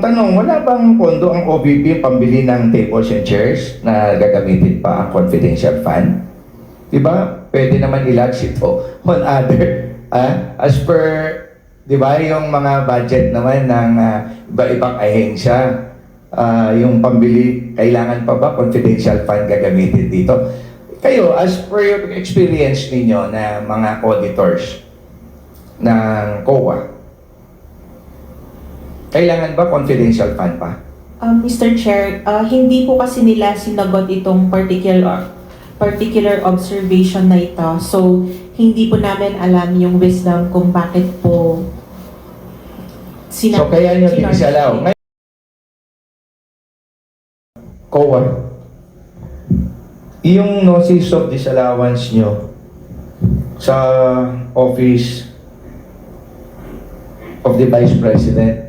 Tanong, wala bang pondo ang OVP pambili ng tables and chairs na gagamitin pa ang confidential fund? Di ba? Pwede naman ilags ito on other. ah, as per, di ba, yung mga budget naman ng ah, iba-ibang ahensya, ah, yung pambili, kailangan pa ba confidential fund gagamitin dito? Kayo, as per your experience ninyo na mga auditors ng COA, kailangan ba confidential fund pa? Um, Mr. Chair, ah, hindi po kasi nila sinagot itong particular particular observation na ito. So, hindi po namin alam yung wisdom kung bakit po sina- So kaya nyo tinisalaw. Ngayon, COA, yung notice of disallowance nyo sa office of the Vice President,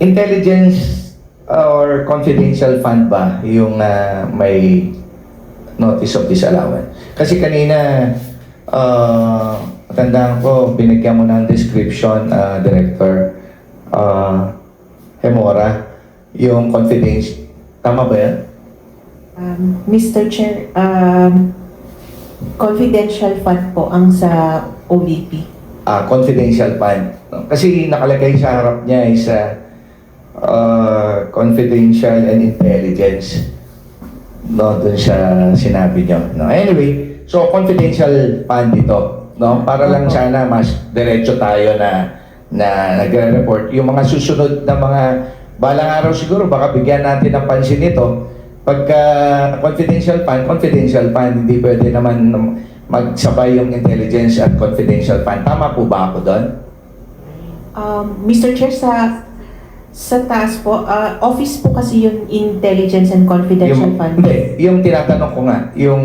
intelligence or confidential fund ba yung ah, may notice of disallowance? Kasi kanina, uh, tandaan ko, binigyan mo ng description, ah, Director ah, Hemora, yung confidence. Tama ba yan? Um, Mr. Chair, um, confidential fund po ang sa OVP. Ah, confidential fund. Kasi nakalagay sa harap niya is ah, ah, confidential and intelligence. No, dun sa sinabi niyo. No? Anyway, so confidential fund ito. No? Para lang sana mas diretso tayo na na nagre-report. Yung mga susunod na mga balang araw siguro, baka bigyan natin ng pansin ito. Pagka confidential fund, confidential fund, hindi pwede naman magsabay yung intelligence at confidential fund. Tama po ba ako doon? Um, Mr. Chair, sa sa taas po, ah, office po kasi yung intelligence and confidential Yung, fund. hindi, yung tinatanong ko nga, yung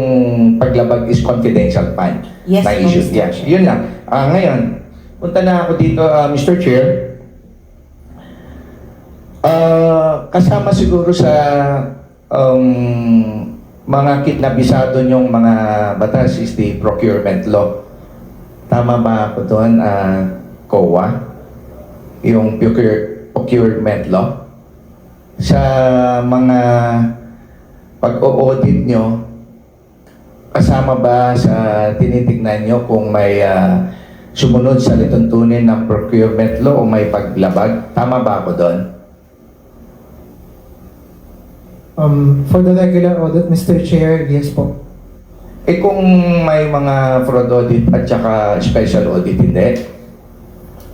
paglabag is confidential fund Yes, na po, issue. Mr. Yeah, Chair. yun lang. Ah, ngayon, punta na ako dito, ah, Mr. Chair. Ah, kasama siguro sa um, mga kitnabisado nyong mga batas is the procurement law. Tama ba ako doon, ah, COA? Yung procure, procurement law? Sa mga pag-o-audit nyo, kasama ba sa tinitignan nyo kung may ah, sumunod sa lituntunin ng procurement law o may paglabag? Tama ba ako doon? Um, for the regular audit, Mr. Chair, yes po. Eh kung may mga fraud audit at saka special audit, hindi?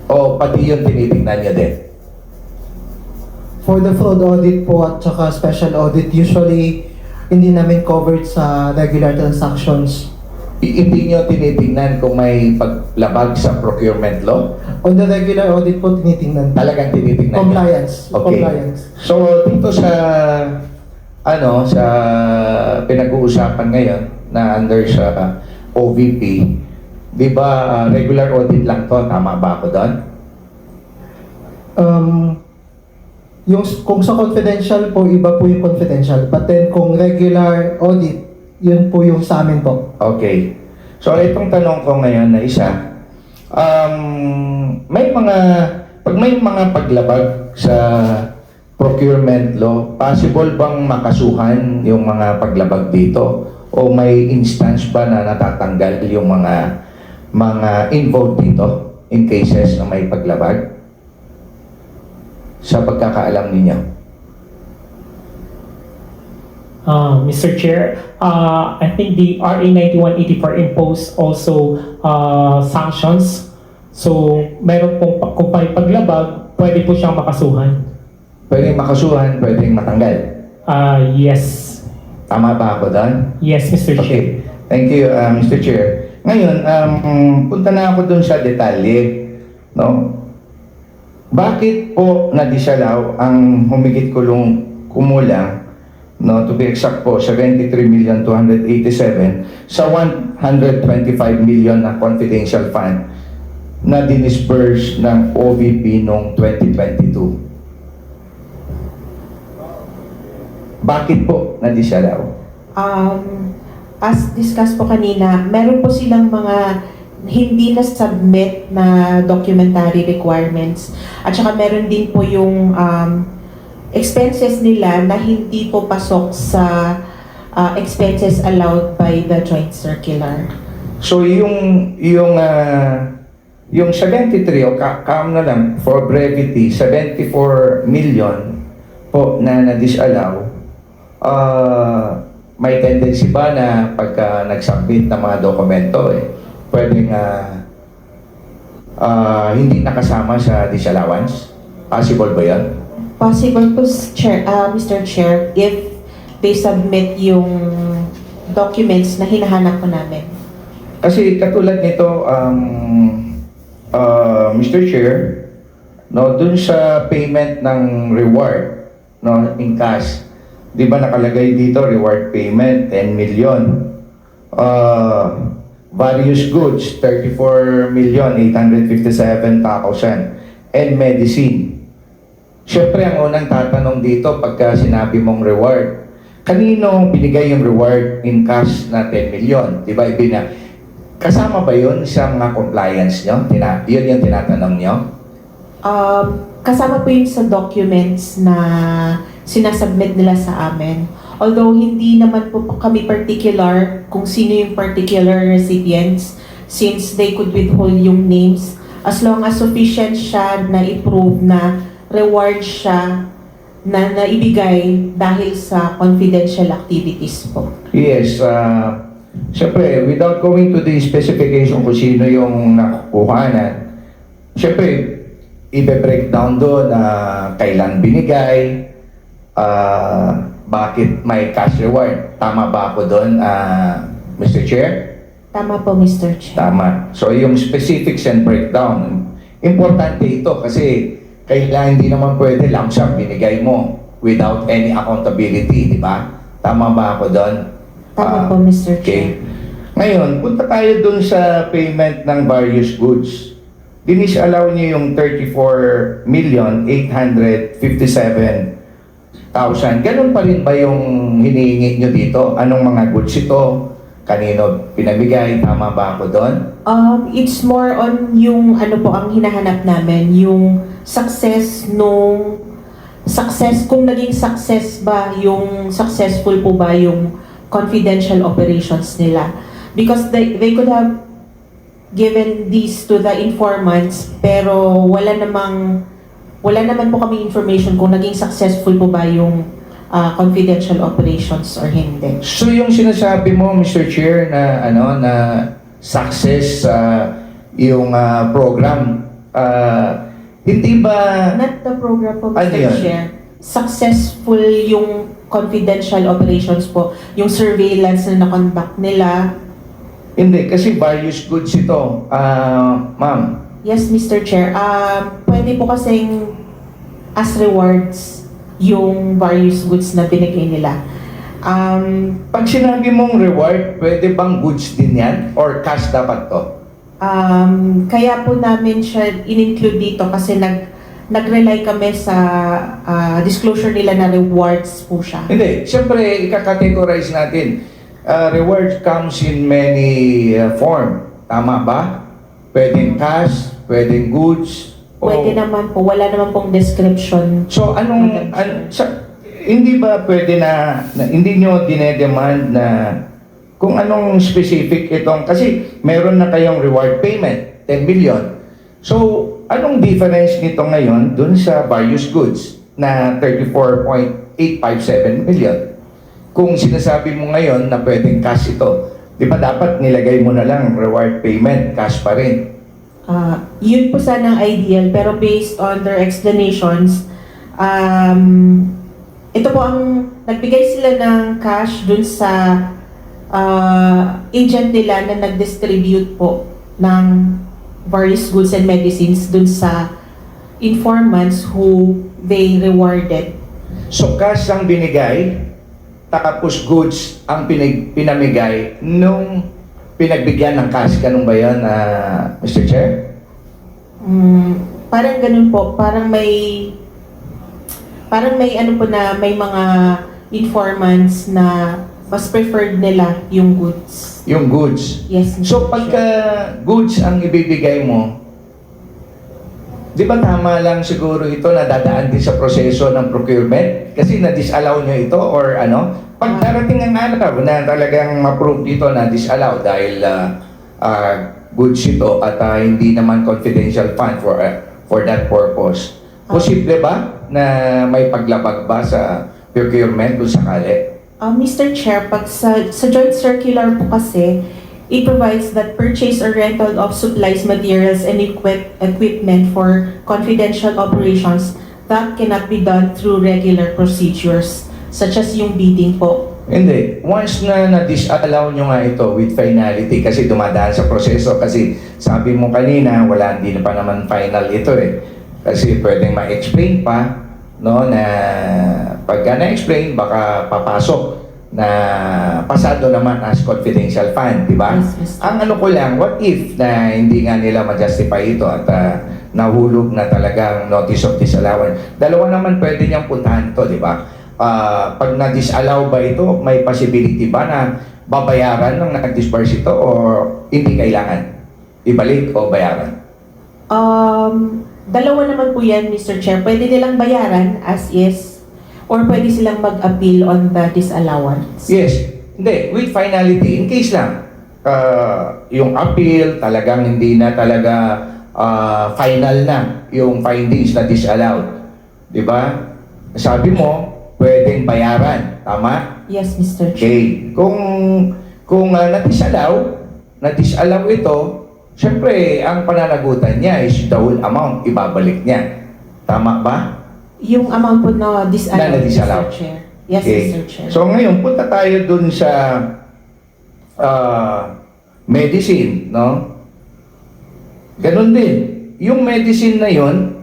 O pati yun tinitingnan nyo din? For the fraud audit po at saka special audit, usually hindi namin covered sa regular transactions. I- hindi nyo tinitingnan kung may paglabag sa procurement law? On the regular audit po, tinitingnan. Talagang tinitingnan nyo? Compliance. Okay. Compliance. So dito sa ano sa pinag-uusapan ngayon na under sa OVP, 'di ba regular audit lang 'to, tama ba ako doon? Um, yung, kung sa confidential po, iba po yung confidential. But then kung regular audit, yun po yung sa amin po. Okay. So itong tanong ko ngayon na isa, um, may mga pag may mga paglabag sa procurement law, possible bang makasuhan yung mga paglabag dito? O may instance ba na natatanggal yung mga mga involved dito in cases na may paglabag? Sa pagkakaalam ninyo. Uh, Mr. Chair, uh, I think the RA 9184 imposed also uh, sanctions. So, meron pong kung paglabag, pwede po siyang makasuhan. Pwedeng makasuhan, pwedeng matanggal. Uh, yes. Tama ba ako doon? Yes, Mr. Chair. Okay. Thank you, uh, Mr. Chair. Ngayon, um, punta na ako dun sa detalye. No? Bakit po nadisalaw ang humigit kulong kumulang no to be exact po 73,287 sa 125 million na confidential fund na dinisburse ng OVP noong 2022. Bakit po nadisalaw? Um, as discussed po kanina, meron po silang mga hindi na submit na documentary requirements. At saka meron din po yung um, expenses nila na hindi po pasok sa uh, expenses allowed by the joint circular. So yung yung ah, yung 73 o ka kam na lang for brevity 74 million po na na-disallow ah may tendency ba na pagka nag-submit ng mga dokumento eh pwedeng ah, ah, hindi nakasama sa disallowance? Possible ba 'yan? Possible po, Chair, uh, Mr. Chair, if they submit yung documents na hinahanap po namin. Kasi katulad nito, um, uh, Mr. Chair, no, dun sa payment ng reward, no, in cash, di ba nakalagay dito, reward payment, 10 million. Uh, various goods, 34 million, 857,000. And medicine. Siyempre, ang unang tatanong dito pagka sinabi mong reward, kanino binigay yung reward in cash na 10 million? Di ba? Ibina, kasama ba yun sa mga compliance nyo? Tina, yun yung tinatanong nyo? Um, kasama po yun sa documents na sinasubmit nila sa amin. Although hindi naman po kami particular kung sino yung particular recipients since they could withhold yung names as long as sufficient siya na i-prove na reward siya na naibigay dahil sa confidential activities po. Yes, uh, siyempre, without going to the specification kung sino yung nakukuhanan, siyempre, ibe-breakdown doon na kailan binigay, uh, bakit may cash reward. Tama ba ako doon, ah, uh, Mr. Chair? Tama po, Mr. Chair. Tama. So, yung specifics and breakdown, importante ito kasi kailangan hindi naman pwede lump sum binigay mo without any accountability, di ba? Tama ba ako doon? Tama uh, po, Mr. Okay. Chair. Ngayon, punta tayo doon sa payment ng various goods. Dinis-allow niyo yung 34,857,000 1,000. Ganun pa rin ba yung hinihingi nyo dito? Anong mga goods ito? Kanino pinabigay? Tama ba ako doon? Um, it's more on yung ano po ang hinahanap namin, yung success nung success, kung naging success ba yung successful po ba yung confidential operations nila. Because they, they could have given these to the informants pero wala namang wala naman po kami information kung naging successful po ba yung ah, confidential operations or hindi. So yung sinasabi mo, Mr. Chair, na ano na success sa yung ah, program, ah, hindi ba Not the program po, Ano Mr. yun? Chair. Successful yung confidential operations po. Yung surveillance na na-conduct nila. hindi kasi various goods ito, ah, ma'am. Yes, Mr. Chair. Um, pwede po kasing as rewards yung various goods na binigay nila. Um, Pag sinabi mong reward, pwede bang goods din yan or cash dapat to? um, kaya po namin siya in-include dito kasi nag nag-rely kami sa ah, disclosure nila na rewards po siya. Hindi, siyempre ika-categorize natin. Ah, reward comes in many ah, form. Tama ba? Pwedeng cash, pwedeng goods. o- Pwede naman po, wala naman pong description So anong an, sa, hindi ba pwede na, na hindi nyo dinedemand na kung anong specific itong kasi meron na kayong reward payment 10 million. So anong difference nito ngayon dun sa various goods na 34.857 million? Kung sinasabi mo ngayon na pwedeng cash ito, di ba dapat nilagay mo na lang reward payment, cash pa rin? Ah, yun po sana ang ideal, pero based on their explanations, um, ito po ang, nagbigay sila ng cash dun sa ah, agent nila na nag-distribute po ng various goods and medicines dun sa informants who they rewarded. So cash ang binigay, tapos goods ang pinig, pinamigay nung pinagbigyan ng cash. Ganun ba yan, ah, Mr. Chair? Mm, parang ganun po, parang may parang may ano po na may mga informants na mas preferred nila yung goods. Yung goods. Yes, Mr. So pagka goods ang ibibigay mo, di ba tama lang siguro ito na dadaan din sa proseso ng procurement? Kasi na-disallow nyo ito or ano? Pag darating ang araw na talagang ma-prove dito na disallow dahil ah, ah, goods ito at ah, hindi naman confidential fund for ah, for that purpose. Posible ba na may paglabag ba sa procurement kung sakali? Uh, Mr. Chair, pag sa, sa joint circular po kasi, it provides that purchase or rental of supplies, materials, and equip, equipment for confidential operations that cannot be done through regular procedures, such as yung bidding po. Hindi. Once na na-disallow nyo nga ito with finality kasi dumadaan sa proseso kasi sabi mo kanina wala hindi na pa naman final ito eh. Kasi pwedeng ma-explain pa no na pagka na-explain baka papasok na pasado naman as confidential fund, di ba? Yes, Mr. Ang ano ko lang, what if na hindi nga nila ma-justify ito at ah, nahulog na talagang notice of disallowance. Dalawa naman pwede niyang puntahan to, di ba? Ah, pag na-disallow ba ito, may possibility ba na babayaran ng nag-disperse ito or hindi kailangan? Ibalik o bayaran? Um, dalawa naman po yan, Mr. Chair. Pwede nilang bayaran as is, or pwede silang mag-appeal on the disallowance. Yes. Hindi, with finality, in case lang, ah, yung appeal talagang hindi na talaga ah, final na yung findings na disallowed. Di ba? Sabi mo, pwedeng bayaran. Tama? Yes, Mr. Chair. Okay. Kung kung uh, na-disallow, na-disallow ito, syempre, ang pananagutan niya is the whole amount ibabalik niya. Tama ba? Yung amount po na Na disallow. Mr. Chair. Yes, Okay. Mr. Chair. So ngayon, punta tayo dun sa ah, medicine, no? Ganon din. Yung medicine na yon,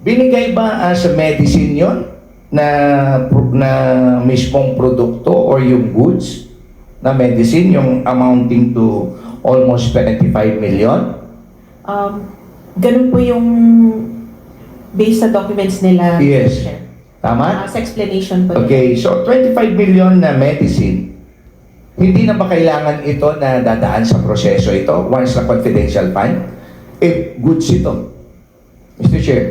binigay ba as a medicine yon na pro- na mismong produkto or yung goods na medicine yung amounting to almost 25 million? Um, ganun po yung based sa documents nila, Yes. Mr. Chair. Tama? Ah, sa explanation po. Okay, so 25 million na medicine, hindi na ba kailangan ito na dadaan sa proseso ito once na confidential fund? Eh, goods ito. Mr. Chair.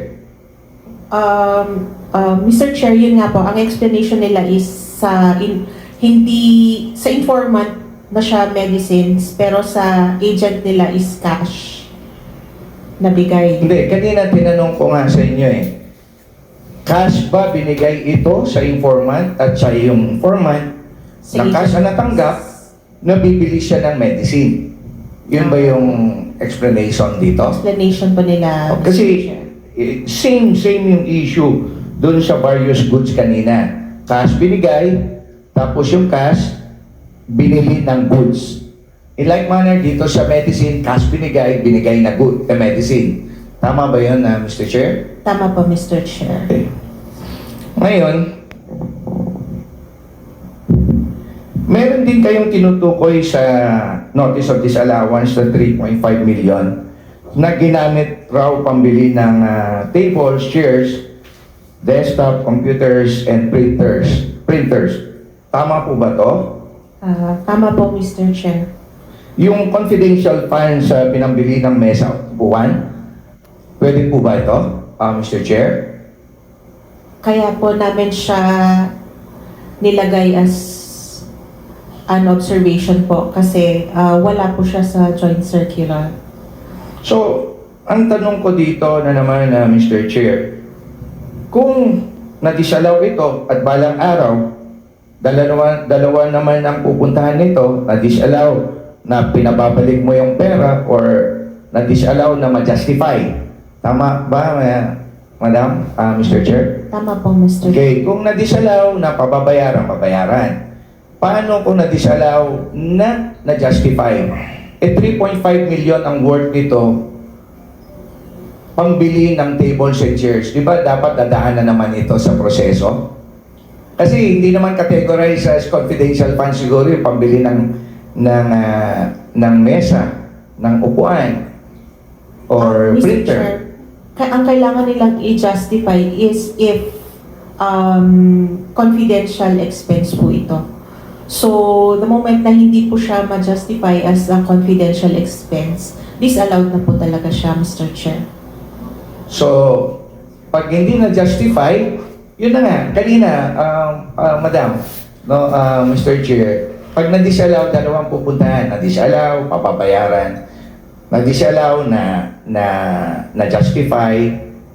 Um, uh, Mr. Chair, yun nga po, ang explanation nila is sa in, hindi sa informant na siya medicines, pero sa agent nila is cash na bigay. Hindi, kanina tinanong ko nga sa inyo eh. Cash ba binigay ito sa informant at sa yung informant Sa na cash na natanggap, nabibili siya ng medicine? Yun ba yung explanation dito? Explanation po nila. Oh, Mr. kasi Chair. eh, same same yung issue doon sa various goods kanina. Cash binigay, tapos yung cash binili ng goods. In like manner dito sa medicine, cash binigay, binigay na good, na medicine. Tama ba yun, na Mr. Chair? Tama po, Mr. Chair. Okay. Ngayon, meron din kayong tinutukoy sa notice of disallowance na 3.5 million na ginamit raw pambili ng ah, tables, chairs, desktop, computers, and printers. Printers. Tama po ba to? Ah, tama po, Mr. Chair. Yung confidential funds sa pinambili ng mesa buwan, pwede po ba ito, ah, Mr. Chair? Kaya po namin siya nilagay as an observation po kasi ah, wala po siya sa joint circular. So, ang tanong ko dito na naman na Mr. Chair, kung nadisalaw ito at balang araw, dalawa, dalawa naman ang pupuntahan nito, nadisalaw na pinababalik mo yung pera or nadisalaw na ma-justify. Tama ba, ma- Madam, ah, Mr. Chair? Tama po, Mr. Chair. Okay, kung nadisalaw na pababayaran, pabayaran. Paano kung nadisalaw na na-justify? Eh, 3.5 million ang worth nito pambili ng tables and chairs. Di ba dapat dadaan na naman ito sa proseso? Kasi hindi naman categorize as confidential funds siguro yung pambili ng ng ah, ng mesa, ng upuan, or Mr. printer. Chair, ka- ang kailangan nilang i-justify is if um, confidential expense po ito. So, the moment na hindi po siya ma-justify as a confidential expense, disallowed na po talaga siya, Mr. Chair. So, pag hindi na-justify, yun na nga, kanina, um, ah, Madam, no, ah, Mr. Chair, pag na-disallow, dalawang pupuntahan. Na-disallow, papabayaran. Na-disallow na, na, na-justify,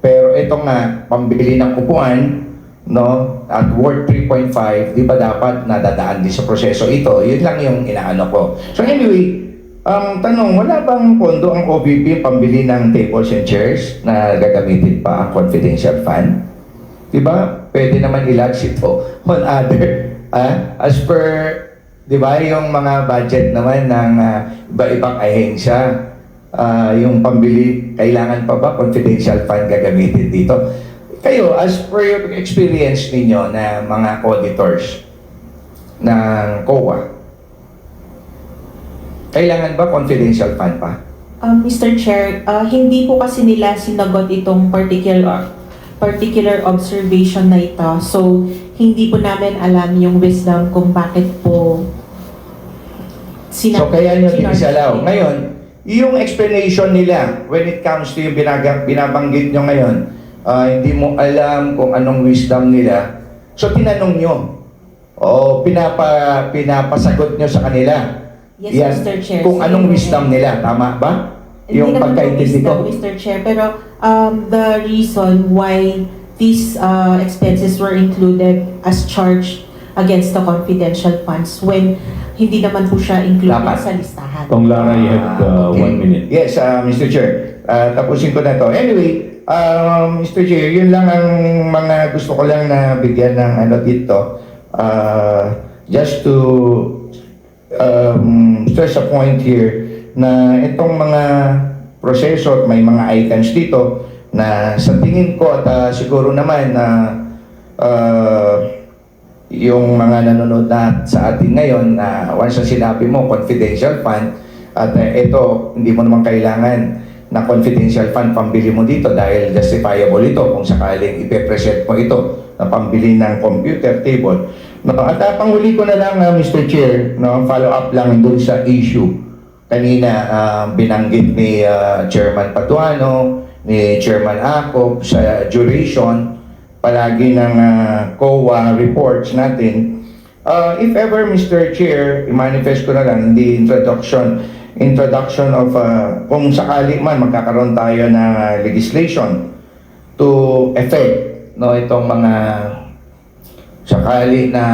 pero ito nga, pambili ng upuan, no, at worth 3.5, di ba dapat nadadaan din sa proseso ito? Yun lang yung inaano ko. So anyway, ang tanong, wala bang pondo ang OVP pambili ng tables and chairs na gagamitin pa ang confidential fund? Di ba? Pwede naman ilodge ito on other, ah, as per, di ba, yung mga budget naman ng ah, iba-ibang ahensya, ah, yung pambili, kailangan pa ba confidential fund gagamitin dito? Kayo, as per your experience ninyo na mga auditors ng COA, kailangan ba confidential fund pa? Um, Mr. Chair, uh, hindi po kasi nila sinagot itong particular particular observation na ito. So, hindi po namin alam yung wisdom kung bakit po sina- So kaya nyo nila. Ngayon, yung explanation nila when it comes to yung binaga, binabanggit nyo ngayon, ah, hindi mo alam kung anong wisdom nila. So tinanong nyo. O pinapa, pinapasagot nyo sa kanila. Yes, Yan. Mr. Chair. Kung anong wisdom nila. Tama ba? Hindi Yung pagkaintindi ko. Mr. Chair, pero um, the reason why these uh, expenses were included as charged against the confidential funds when hindi naman po siya included Dapat. sa listahan. Kong Lara, you have uh, Ah, okay. one minute. Yes, ah, Mr. Chair. Ah, tapusin ko na to. Anyway, um, Mr. Chair, yun lang ang mga gusto ko lang na bigyan ng ano dito. Ah, just to um, stress a point here na itong mga proseso at may mga items dito na sa tingin ko at ah, siguro naman na ah, yung mga nanonood na sa atin ngayon na once na sinabi mo confidential fund at uh, ito hindi mo naman kailangan na confidential fund pambili mo dito dahil justifiable ito kung sakaling ipe-present mo ito na pambili ng computer table. No, at uh, panghuli ko na lang uh, Mr. Chair, no, follow up lang dun sa issue. Kanina uh, binanggit ni uh, Chairman Patuano, ni Chairman Acop sa duration palagi ng ah, COA reports natin. Uh, if ever, Mr. Chair, i-manifest ko na lang the introduction introduction of ah, kung sakali man magkakaroon tayo ng ah, legislation to effect no itong mga sakali na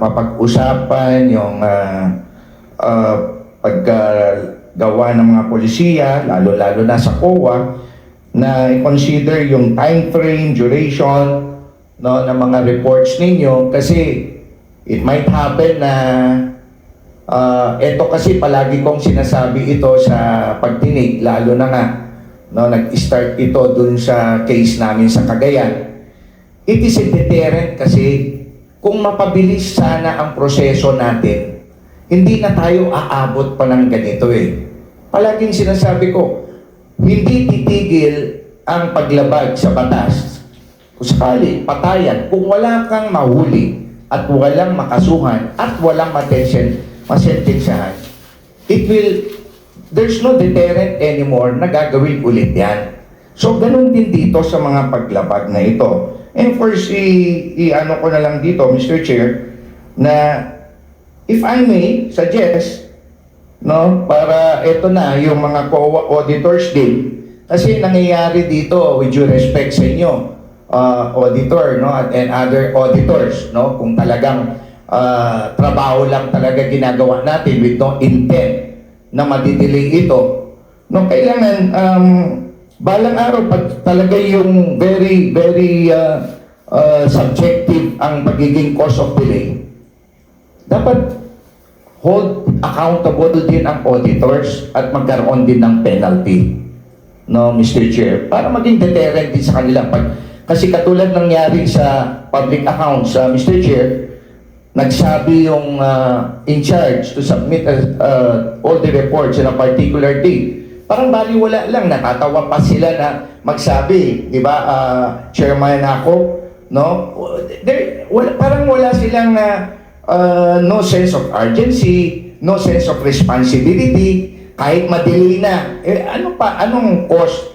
papag-usapan yung uh, uh, paggawa ng mga polisiya lalo-lalo na sa COA na i-consider yung time frame, duration no, ng mga reports ninyo kasi it might happen na ah, ito kasi palagi kong sinasabi ito sa pagtinig, lalo na nga no, nag-start ito dun sa case namin sa Cagayan. It is a deterrent kasi kung mapabilis sana ang proseso natin, hindi na tayo aabot pa ng ganito eh. Palaging sinasabi ko, hindi titigil ang paglabag sa batas. Kung sakali, patayan. Kung wala kang mahuli at walang makasuhan at walang matension, masentensyahan, it will, there's no deterrent anymore na gagawin ulit yan. So, ganun din dito sa mga paglabag na ito. And first, i, i ano ko na lang dito, Mr. Chair, na if I may suggest, no, para ito na yung mga COA auditors din. Kasi nangyayari dito, with due respect sa inyo, uh, auditor, no, and, and other auditors, no, kung talagang uh, trabaho lang talaga ginagawa natin with no intent na madidelay ito, no, kailangan um, balang araw pag talaga yung very very uh, uh, subjective ang pagiging cause of delay, dapat hold accountable din ang auditors at magkaroon din ng penalty. No, Mr. Chair, para maging deterrent din sa kanila. Pag, kasi katulad nangyari sa public accounts, uh, Mr. Chair, nagsabi yung uh, in charge to submit uh, uh, all the reports in a particular day. Parang baliwala lang, natatawa pa sila na magsabi, di ba, uh, chairman ako, no? There, wala, parang wala silang uh, uh, no sense of urgency, no sense of responsibility, kahit madili na. Eh, ano pa, anong cost?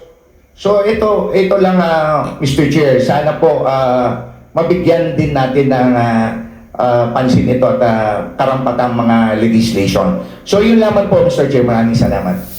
So ito, ito lang ah, Mr. Chair, sana po ah, mabigyan din natin ng ah, pansin ito at ah, karampatang mga legislation. So yun lamang po Mr. Chair, maraming salamat.